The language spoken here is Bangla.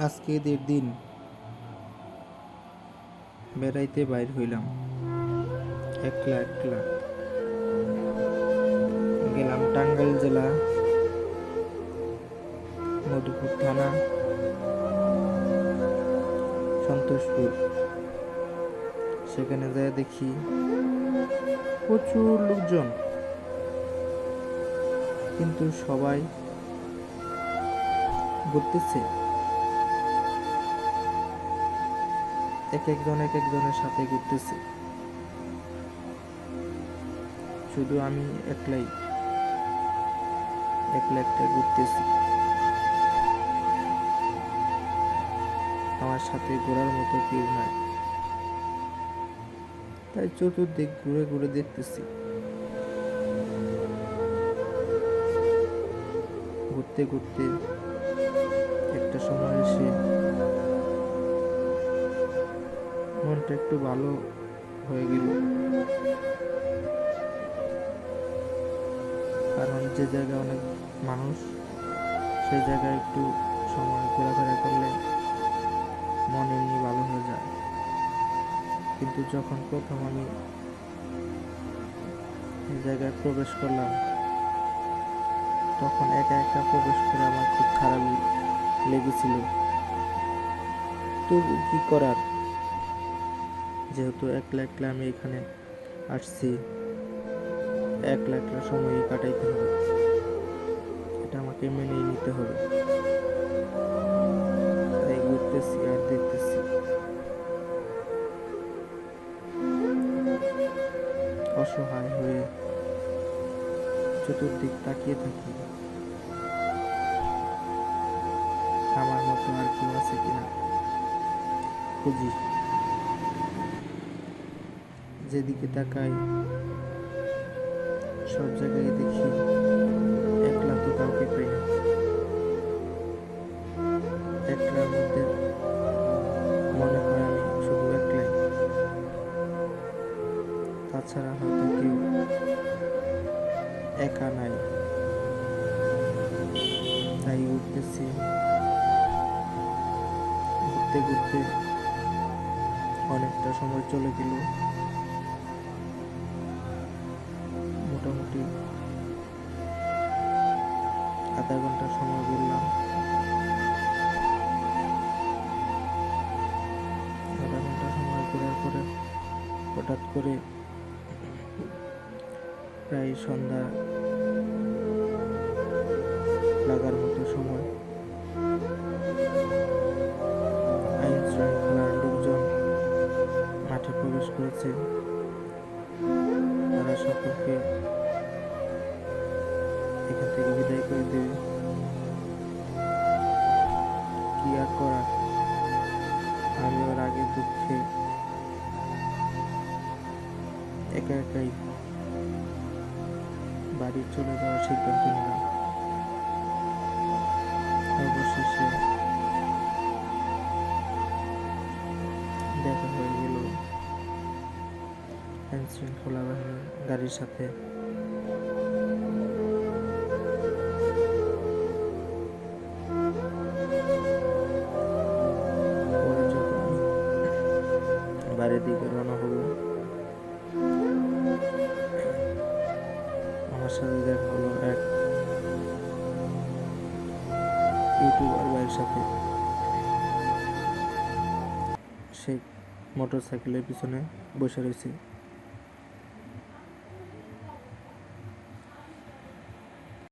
আজকে ঈদের দিন বেড়াইতে বাইর হইলাম। একলা একলা। গেলাম টাঙ্গাইল জেলা, মধুপুর থানা, সন্তোষপুর। সেখানে যায় দেখি প্রচুর লোকজন। কিন্তু সবাই ঘুরতেছে। এক একজন, এক একজনের সাথে ঘুরতেছে। শুধু আমি একলাই, একলা একটা ঘুরতেছি। আমার সাথে ঘোরার মতো কেউ নাই। তাই চতুর্দিক ঘুরে ঘুরে দেখতেছি। ঘুরতে ঘুরতে একটা সময় এসে মনটা একটু ভালো হয়ে গেল। কারণ যে জায়গায় অনেক মানুষ সেই জায়গায় একটু সময় ঘোরাফেরা করলে মন এমনি ভালো হয়ে যায়। কিন্তু যখন প্রথম আমি জায়গায় প্রবেশ করলাম, তখন একা একা প্রবেশ করে আমার খুব খারাপ লেগেছিল। তবু কি করার? যেহেতু একলা একলা আমি এখানে আসছি, একলা একলা সময় কাটাইতে হবে। এটা আমাকে মেনে নিতে হবে। তাই ঘুরতেছি আর দেখতেছি। অসহায় হয়ে চতুর্দিক তাকিয়ে থাকি। আমার মতো আর কেউ আছে কিনা খুঁজি। যেদিকে তাকাই, সব জায়গায় দেখি একলা তো কাউকে পাই না। একলার মধ্যে মনে হয় আমি শুধু একলাই। তাছাড়া হয়তো কেউ একা নাই। তাই উঠতেছি। ঘুরতে ঘুরতে অনেকটা সময় চলে গেল। সময় বললাম। আধা ঘণ্টা সময় ঘোরার পরে হঠাৎ করে প্রায় সন্ধ্যা লাগার মতো সময়। আইন শৃঙ্খলার লোকজন মাঠে প্রবেশ করেছে। তারা সকলকে এখান থেকে বিদায় করে দেবে। করার আমি ওর আগে দুঃখে একা একাই বাড়ি চলে যাওয়ার সিদ্ধান্ত নিলাম। অবশেষে দেখা হয়ে গেল আইন শৃঙ্খলা বাহিনী গাড়ির সাথে বাড়ির দিকে রওনা হব আমার সাথে দেখা, হলো এক ইউটিউবার ভাইয়ের সাথে। সে মোটর সাইকেলের পিছনে বসে রয়েছে।